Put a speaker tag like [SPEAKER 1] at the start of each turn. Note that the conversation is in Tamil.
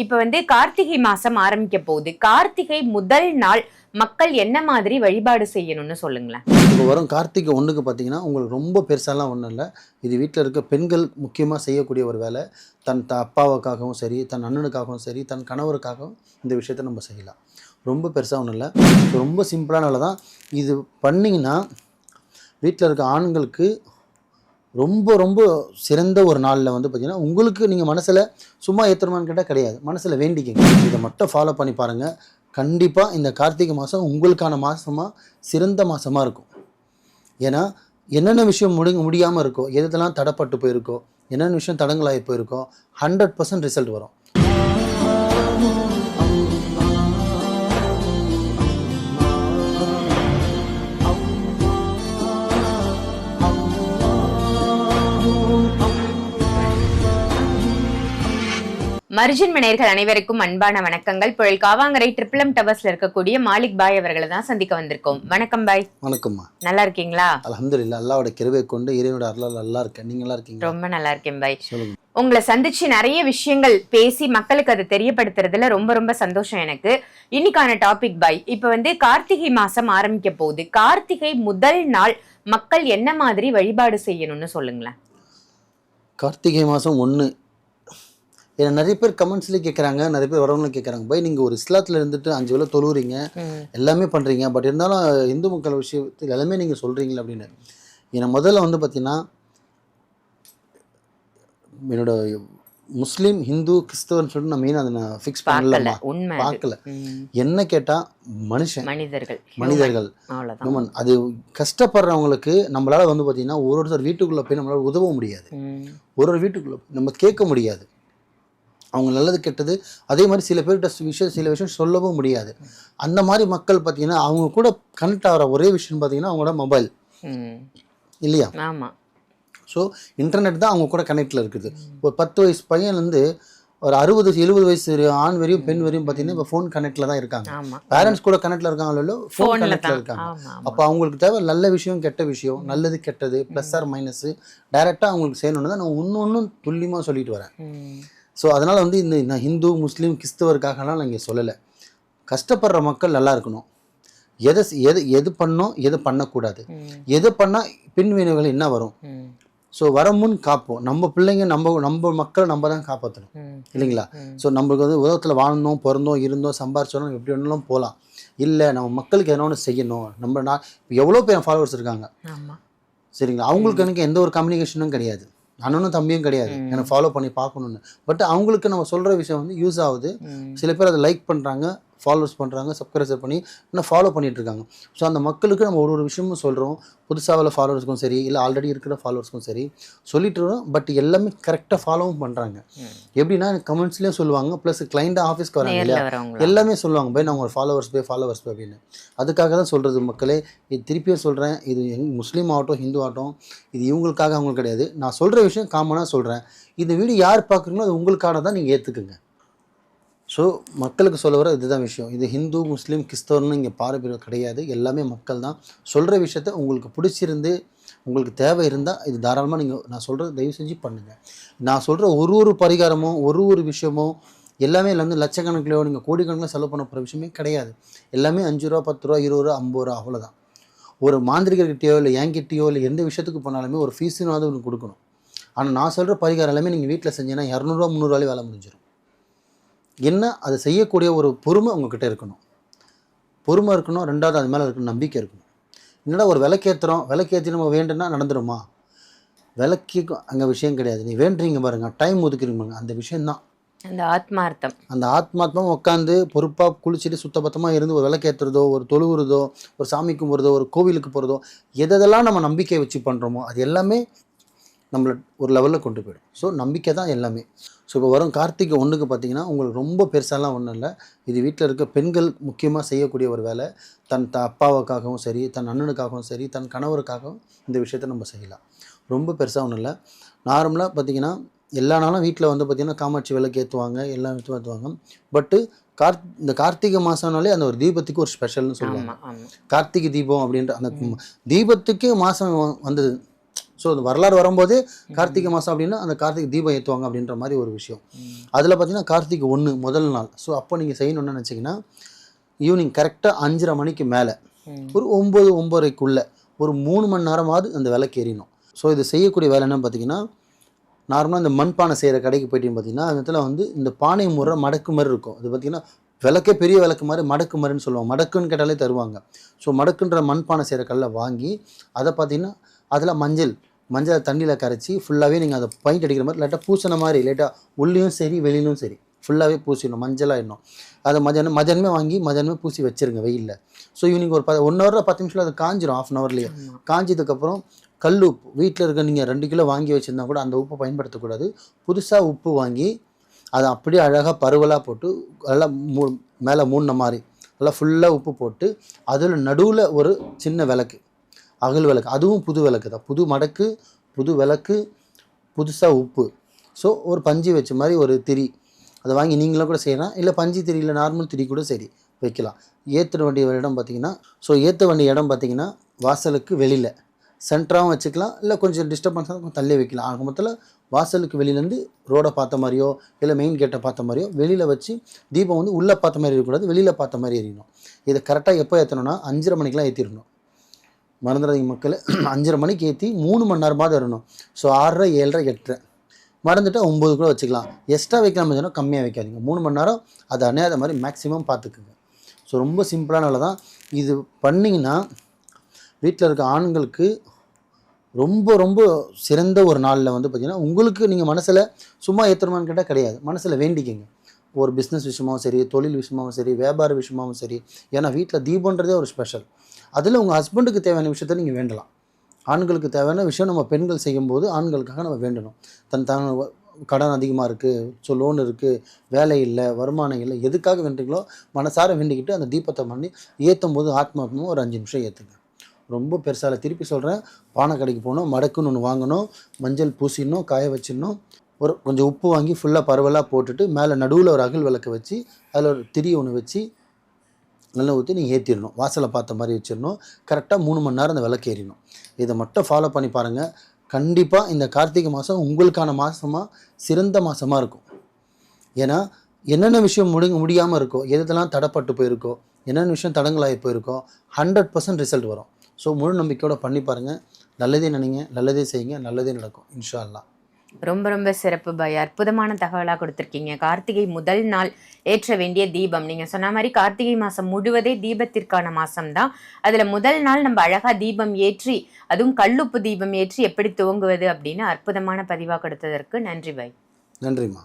[SPEAKER 1] இப்ப வந்து கார்த்திகை மாசம் ஆரம்பிக்க போகுது. கார்த்திகை முதல் நாள் மக்கள் என்ன மாதிரி வழிபாடு செய்யணும்னு சொல்லுங்களேன்.
[SPEAKER 2] இப்போ வரும் கார்த்திகை ஒன்றுக்கு பார்த்தீங்கன்னா உங்களுக்கு ரொம்ப பெருசாலாம் ஒன்றும் இல்லை. இது வீட்டில் இருக்க பெண்கள் முக்கியமாக செய்யக்கூடிய ஒரு வேலை. தன் த அப்பாவுக்காகவும் சரி தன் அண்ணனுக்காகவும் சரி தன் கணவருக்காகவும் இந்த விஷயத்தை நம்ம செய்யலாம். ரொம்ப பெருசாக ஒன்றும் இல்லை. ரொம்ப சிம்பிளானால தான். இது பண்ணிங்கன்னா வீட்டில் இருக்க ஆண்களுக்கு ரொம்ப ரொம்ப சிறந்த ஒரு நாளில் வந்து பார்த்தீங்கன்னா உங்களுக்கு நீங்கள் மனசில் சும்மா ஏற்றுமான்னு கேட்டால் கிடையாது. மனசில் வேண்டிக்கங்க. இதை மட்டும் ஃபாலோ பண்ணி பாருங்கள் கண்டிப்பாக இந்த கார்த்திகை மாதம் உங்களுக்கான மாதமாக சிறந்த மாதமாக இருக்கும். ஏன்னா என்னென்ன விஷயம் முடி முடியாமல் இருக்கோ எதெல்லாம் தடப்பட்டு போயிருக்கோ என்னென்ன விஷயம் தடங்களாகி போயிருக்கோ ஹண்ட்ரட் பர்சன்ட் ரிசல்ட் வரும்.
[SPEAKER 1] மர்ஜின் மனையர்கள் அனைவருக்கும் அன்பான வணக்கங்கள். புயல் காவாங்கரை ட்ரிபிளம் டவர்ஸ்ல இருக்கக்கூடிய மாலிக் பாய் அவர்களை தான் சந்திக்க வந்திருக்கோம். வணக்கம் பாய்.
[SPEAKER 2] வணக்கம்மா.
[SPEAKER 1] நல்லா இருக்கீங்களா?
[SPEAKER 2] அல்ஹம்துலில்லாஹ் அல்லாவோட கிருவை கொண்டு இறைவனோட அருளால் நல்லா இருக்கேன். நீங்க நல்லா இருக்கீங்க
[SPEAKER 1] ரொம்ப நல்லா இருக்கேன் பாய்.
[SPEAKER 2] சொல்லுங்க.
[SPEAKER 1] உங்களை சந்திச்சு நிறைய விஷயங்கள் பேசி மக்களுக்கு அதை தெரியப்படுத்துறதுல ரொம்ப ரொம்ப சந்தோஷம் எனக்கு. இன்னைக்கான டாபிக் பாய் இப்ப வந்து கார்த்திகை மாசம் ஆரம்பிக்க போகுது. கார்த்திகை முதல் நாள் மக்கள் என்ன மாதிரி வழிபாடு செய்யணும்னு சொல்லுங்களேன்.
[SPEAKER 2] கார்த்திகை மாதம் ஒன்று ஏன்னா நிறைய பேர் கமெண்ட்ஸ்லேயே கேட்குறாங்க நிறைய பேர் வரவங்களும் கேட்குறாங்க பை நீங்கள் ஒரு இஸ்லாத்தில் இருந்துட்டு அஞ்சு வேளை தொழுவுறீங்க எல்லாமே பண்ணுறீங்க பட் இருந்தாலும் இந்து மக்கள் விஷயத்தில் எல்லாமே நீங்கள் சொல்கிறீங்களே அப்படின்னு. ஏன்னா முதல்ல வந்து பார்த்தீங்கன்னா என்னோட முஸ்லீம் ஹிந்து கிறிஸ்தவன் சொல்லிட்டு நான் மெயின் அதை நான் ஃபிக்ஸ்
[SPEAKER 1] அது.
[SPEAKER 2] பார்க்கல. என்ன கேட்டால் மனுஷன்.
[SPEAKER 1] மனிதர்கள்.
[SPEAKER 2] மனிதர்கள். Human. அது கஷ்டப்படுறவங்களுக்கு நம்மளால வந்து பார்த்தீங்கன்னா ஒரு ஒருத்தர் வீட்டுக்குள்ளே போய் நம்மளால உதவ முடியாது. ஒரு ஒரு வீட்டுக்குள்ளே நம்ம கேட்க முடியாது. அவங்க நல்லது கெட்டது அதே மாதிரி சில பேர்கிட்ட விஷயம் சில விஷயம் சொல்லவும் முடியாது. அந்த மாதிரி மக்கள் பார்த்தீங்கன்னா அவங்க கூட கனெக்ட் ஆகிற ஒரே விஷயம் பார்த்தீங்கன்னா அவங்களோட மொபைல். இல்லையா? ஸோ இன்டர்நெட் தான் அவங்க கூட கனெக்டில் இருக்குது. ஒரு பத்து வயசு பையன்லேருந்து ஒரு அறுபது எழுபது வயசு ஆண் வரையும் பெண் வரையும் பார்த்தீங்கன்னா இப்போ ஃபோன் கனெக்டில் தான் இருக்காங்க. பேரண்ட்ஸ் கூட கனெக்டில் இருக்காங்களோ ஃபோன் கனெக்டில் இருக்காங்க. அப்போ அவங்களுக்கு தேவை நல்ல விஷயம் கெட்ட விஷயம் நல்லது கெட்டது ப்ளஸ் ஆர் மைனஸு டைரெக்டாக அவங்களுக்கு செய்யணும்னு தான் நான் ஒன்று ஒன்றும் துல்லியமாக சொல்லிட்டு வரேன். ஸோ அதனால் வந்து இந்த நான் ஹிந்து முஸ்லீம் கிறிஸ்தவருக்காகலாம் நான் இங்கே சொல்லலை. கஷ்டப்படுற மக்கள் நல்லா இருக்கணும். எதை எது எது பண்ணோம் எது பண்ணக்கூடாது. எது பண்ணால் பின்வினைவுகள் என்ன வரும். ஸோ வர முன் காப்போம். நம்ம பிள்ளைங்க நம்ம நம்ம மக்களை நம்ம தான் காப்பாற்றணும். இல்லைங்களா. ஸோ நம்மளுக்கு வந்து உலகத்தில் வாழ்ந்தோம் பிறந்தோம் இருந்தோம் சம்பாரிச்சோம் எப்படி வேணாலும் போகலாம் இல்லை நம்ம மக்களுக்கு எதனா ஒன்று செய்யணும். நம்ம நான் எவ்வளோ பேர் ஃபாலோவர்ஸ் இருக்காங்க? சரிங்களா? அவங்களுக்கு எனக்கு எந்த ஒரு கம்யூனிகேஷனும் கிடையாது. அண்ணனும் தம்பியும் கிடையாது. எனக்கு ஃபாலோ பண்ணி பார்க்கணுன்னு பட் அவங்களுக்கு நம்ம சொல்கிற விஷயம் வந்து யூஸ் ஆகுது. சில பேர் அதை லைக் பண்ணுறாங்க ஃபாலோவர்ஸ் பண்ணுறாங்க சப்ஸ்கிரைபர் பண்ணி இன்னும் ஃபாலோ பண்ணிட்டு இருக்காங்க ஸோ அந்த மக்களுக்கு நம்ம ஒரு ஒரு விஷயமும் சொல்கிறோம் புதுசாக உள்ள ஃபாலோவர்ஸ்க்கும் சரி இல்லை ஆல்ரெடி இருக்கிற ஃபாலோவர்ஸ்க்கும் சரி சொல்லிட்டு இருக்கோம். பட் எல்லாமே கரெக்டாக ஃபாலோவும் பண்ணுறாங்க. எப்படின்னா கமெண்ட்ஸ்லேயும் சொல்லுவாங்க. ப்ளஸ் கிளைண்ட்டாக ஆஃபீஸ்க்கு வராங்க இல்லையா? எல்லாமே சொல்லுவாங்க. பை நான் உங்கள் ஃபாலோவர்ஸ் பே ஃபாலோவர்ஸ் பே அப்படின்னு. அதுக்காக தான் சொல்கிறது மக்களே இது திருப்பியும் சொல்கிறேன் இது முஸ்லீம் ஆகட்டும் ஹிந்து ஆகட்டும் இது இவங்களுக்காக அவங்களுக்கு கிடையாது. நான் சொல்கிற விஷயம் காமனாக சொல்கிறேன் இந்த வீடியோ யார் பார்க்குறீங்களோ அது உங்களுக்கான தான் நீங்கள் ஏற்றுக்குங்க ஸோ மக்களுக்கு சொல்ல வர இதுதான் விஷயம். இது ஹிந்து முஸ்லீம் கிறிஸ்தவர்னு இங்கே பாரம்பரியம் கிடையாது. எல்லாமே மக்கள் தான். சொல்கிற விஷயத்த உங்களுக்கு பிடிச்சிருந்து உங்களுக்கு தேவை இருந்தால் இது தாராளமாக நீங்கள் நான் சொல்கிற தயவு செஞ்சு பண்ணுங்கள் நான் சொல்கிற ஒரு ஒரு பரிகாரமும் ஒரு ஒரு விஷயமும் எல்லாமே இல்லை வந்து லட்சக்கணக்கிலோ நீங்கள் கோடிக்கணக்கில் செலவு பண்ண போகிற விஷயமே கிடையாது. எல்லாமே அஞ்சு ரூபா பத்து ரூபா இருபது ரூபா ஐம்பது ரூபா அவ்வளோதான் ஒரு மாந்திரிகர்கிட்டயோ இல்லை என்கிட்டயோ இல்லை எந்த விஷயத்துக்கு போனாலுமே ஒரு ஃபீஸுனாவது ஒன்று கொடுக்கணும். ஆனால் நான் சொல்கிற பரிகாரம் எல்லாமே நீங்கள் வீட்டில் செஞ்சீங்கன்னா இரநூறுவா முந்நூறுவாலே வேலை முடிஞ்சிடும் என்ன? அதை செய்யக்கூடிய ஒரு பொறுமை உங்ககிட்ட இருக்கணும். பொறுமை இருக்கணும் ரெண்டாவது அது மேலே இருக்கணும் நம்பிக்கை இருக்கணும். என்னடா ஒரு விளக்கேற்றுறோம் விளக்கேற்றி நம்ம வேண்டுனா நடந்துருமா? விளக்கி அங்கே விஷயம் கிடையாது. நீ வேண்டுறீங்க பாருங்க. டைம் ஒதுக்குறீங்க பாருங்க. அந்த விஷயம்தான்.
[SPEAKER 1] அந்த ஆத்மார்த்தம்.
[SPEAKER 2] அந்த ஆத்மாத்மா உட்காந்து பொறுப்பாக குளிச்சுட்டு சுத்தபத்தமாக இருந்து ஒரு விளக்கேற்றுறதோ ஒரு தொழுவுறதோ ஒரு சாமி கும்பிட்றதோ ஒரு கோவிலுக்கு போகிறதோ எதெல்லாம் நம்ம நம்பிக்கை வச்சு பண்ணுறோமோ அது எல்லாமே நம்மளை ஒரு லெவலில் கொண்டு போயிடும். ஸோ நம்பிக்கை தான் எல்லாமே. ஸோ இப்போ வரும் கார்த்திகை ஒன்றுக்கு பார்த்தீங்கன்னா உங்களுக்கு ரொம்ப பெருசாலாம் ஒன்றும் இல்லை. இது வீட்டில் இருக்க பெண்கள் முக்கியமாக செய்யக்கூடிய ஒரு வேலை. தன் த அப்பாவுக்காகவும் சரி தன் அண்ணனுக்காகவும் சரி தன் கணவருக்காகவும் இந்த விஷயத்தை நம்ம செய்யலாம். ரொம்ப பெருசாக ஒன்றும் இல்லை. நார்மலாக பார்த்தீங்கன்னா எல்லா நாளும் வீட்டில் வந்து பார்த்திங்கன்னா காமாட்சி விளக்கு ஏற்றுவாங்க எல்லாம் ஏற்றுவாங்க பட்டு கார் இந்த கார்த்திகை மாதம்னாலே அந்த ஒரு தீபத்துக்கு ஒரு ஸ்பெஷல்னு சொல்லுவாங்க. கார்த்திகை தீபம் அப்படின்ற அந்த தீபத்துக்கு மாதம் வந்தது. ஸோ அந்த வரலாறு வரும்போது கார்த்திகை மாதம் அப்படின்னா அந்த கார்த்திகை தீபம் ஏற்றுவாங்க அப்படின்ற மாதிரி ஒரு விஷயம். அதில் பார்த்தீங்கன்னா கார்த்திகை ஒன்று முதல் நாள். ஸோ அப்போ நீங்கள் செய்யணும்னு நினச்சிங்கன்னா ஈவினிங் கரெக்டாக அஞ்சரை மணிக்கு மேலே ஒரு ஒம்பது ஒம்பதுக்குள்ளே ஒரு மூணு மணி நேரமாவது அந்த விளக்கு எரியணும். ஸோ இது செய்யக்கூடிய வேலை என்னன்னு பார்த்தீங்கன்னா நார்மலாக இந்த மண்பானை செய்கிற கடைக்கு போயிட்டீங்கன்னு பார்த்தீங்கன்னா அந்த இடத்துல வந்து இந்த பானை முறை மடக்கு மாதிரி இருக்கும். அது பார்த்தீங்கன்னா விளக்கே பெரிய விளக்கு மாதிரி மடக்கு மாதிரின்னு சொல்லுவாங்க. மடக்குன்னு கேட்டாலே தருவாங்க. ஸோ மடக்குன்ற மண்பானை செய்கிற கல்லை வாங்கி அதை பார்த்தீங்கன்னா அதில் மஞ்சள் மஞ்சளை தண்ணியில் கரைச்சி ஃபுல்லாகவே நீங்கள் அதை பெயிண்ட் அடிக்கிற மாதிரி லைட்டாக பூசின மாதிரி லைட்டாக உள்ளேயும் சரி வெளியிலும் சரி ஃபுல்லாகவே பூசிடணும் மஞ்சளாகிடணும் அதை மதியானம் மதியானமே வாங்கி மதியானமே பூசி வச்சிருங்க வெயிலில். ஸோ ஈவினிங் ஒரு ப ஒன் ஹவரில் பத்து நிமிஷத்தில் அது காஞ்சிரும் ஆஃப் அன் ஹவர்லேயே காஞ்சதுக்கப்புறம் கல் உப்பு வீட்டில் இருக்க நீங்கள் ரெண்டு கிலோ வாங்கி வச்சுருந்தா கூட அந்த உப்பை பயன்படுத்தக்கூடாது. புதுசாக உப்பு வாங்கி அதை அப்படியே அழகாக பருவலாக போட்டு நல்லா மூ மேலே மூடின மாதிரி நல்லா ஃபுல்லாக உப்பு போட்டு அதில் நடுவில் ஒரு சின்ன விளக்கு. அகல் விளக்கு. அதுவும் புது விளக்கு தான். புது மடக்கு புது விளக்கு புதுசாக உப்பு. ஸோ ஒரு பஞ்சு வச்ச மாதிரி ஒரு திரி. அதை வாங்கி நீங்களும் கூட செய்யலாம். இல்லை பஞ்சு திரியில் நார்மல் திரி கூட சரி வைக்கலாம். ஏற்ற வண்டி இடம் பார்த்தீங்கன்னா ஸோ ஏற்ற வண்டி இடம் பார்த்தீங்கன்னா வாசலுக்கு வெளியில். சென்டராகவும் வச்சுக்கலாம். இல்லை கொஞ்சம் டிஸ்டர்பன்ஸாக கொஞ்சம் தள்ளி வைக்கலாம். ஆக மொத்தத்தில் வாசலுக்கு வெளியிலேருந்து ரோடை பார்த்த மாதிரியோ இல்லை மெயின் கேட்டை பார்த்த மாதிரியோ வெளியில் வச்சு தீபம் வந்து உள்ளே பார்த்த மாதிரி இருக்கக்கூடாது. வெளியில் பார்த்த மாதிரி எரியணும். இதை கரெக்டாக எப்போ ஏற்றணும்னா அஞ்சரை மணிக்கெலாம் ஏற்றிடணும் மறந்துடாதீங்க மக்கள். அஞ்சரை மணிக்கு ஏற்றி மூணு மணி நேரமாவது வரணும் ஸோ ஆறரை ஏழரை எட்டரை. மறந்துட்டா ஒம்பது கூட வச்சுக்கலாம். எக்ஸ்ட்ரா வைக்கலாம் சொன்னால் கம்மியாக வைக்காதீங்க. மூணு மணி நேரம் அது அணையாத மாதிரி மேக்ஸிமம் பார்த்துக்குங்க ஸோ ரொம்ப சிம்பிளான தான். இது பண்ணிங்கன்னா வீட்டில் இருக்க ஆண்களுக்கு ரொம்ப ரொம்ப சிறந்த ஒரு நாளில் வந்து பார்த்திங்கன்னா உங்களுக்கு நீங்கள் மனசில் சும்மா ஏற்றுறமான்னு கேட்டால் கிடையாது. மனசில் வேண்டிக்கங்க. ஒரு பிஸ்னஸ் விஷயமாவும் சரி தொழில் விஷயமாவும் சரி வியாபார விஷயமாவும் சரி. ஏன்னா வீட்டில் தீபன்றதே ஒரு ஸ்பெஷல் அதில் உங்கள் ஹஸ்பண்டுக்கு தேவையான விஷயத்த நீங்கள் வேண்டலாம். ஆண்களுக்கு தேவையான விஷயம் நம்ம பெண்கள் செய்யும்போது ஆண்களுக்காக நம்ம வேண்டணும். தன் தான் கடன் அதிகமாக இருக்குது ஸோ லோன் இருக்குது வேலை இல்லை வருமானம் இல்லை எதுக்காக வேண்டுங்களோ மனசார வேண்டிக்கிட்டு அந்த தீபத்தை பண்ணி ஏற்றும் போது ஆத்மாத்மா ஒரு அஞ்சு நிமிஷம் ஏற்றுங்க ரொம்ப பெருசாக திருப்பி சொல்கிறேன் பானை கடைக்கு போகணும் மடக்குன்னு ஒன்று வாங்கணும் மஞ்சள் பூசிடணும் காய வச்சிடணும். ஒரு கொஞ்சம் உப்பு வாங்கி ஃபுல்லாக பரவலாக போட்டுட்டு மேலே நடுவில் ஒரு அகல் விளக்கு வச்சு அதில் ஒரு திரி ஒன்று வச்சு நல்லா ஊற்றி நீங்கள் ஏற்றிடணும் வாசலை பார்த்த மாதிரி வச்சிடணும் கரெக்டாக மூணு மணி நேரம் அந்த விளக்கு ஏறிடணும் இதை மட்டும் ஃபாலோ பண்ணி பாருங்கள் கண்டிப்பாக இந்த கார்த்திகை மாதம் உங்களுக்கான மாதமாக சிறந்த மாதமாக இருக்கும். ஏன்னா என்னென்ன விஷயம் முடி முடியாமல் இருக்கோ எதெல்லாம் தடப்பட்டு போயிருக்கோ என்னென்ன விஷயம் தடங்களாகி போயிருக்கோ ஹண்ட்ரட் பர்சன்ட் ரிசல்ட் வரும். ஸோ முழு நம்பிக்கையோட பண்ணி பாருங்கள் நல்லதே நினைங்க நல்லதே செய்யுங்க நல்லதே நடக்கும். இன்ஷா அல்லா
[SPEAKER 1] ரொம்ப ரொம்ப சிறப்பு பாய். அற்புதமான தகவலாக கொடுத்துருக்கீங்க. கார்த்திகை முதல் நாள் ஏற்ற வேண்டிய தீபம். நீங்க சொன்ன மாதிரி கார்த்திகை மாசம் முழுவதே தீபத்திற்கான மாசம் தான் அதுல முதல் நாள் நம்ம அழகா தீபம் ஏற்றி அதுவும் கல்லுப்பு தீபம் ஏற்றி எப்படி துவங்குவது அப்படின்னு அற்புதமான பதிவா கொடுத்ததற்கு நன்றி பாய்.
[SPEAKER 2] நன்றிம்மா.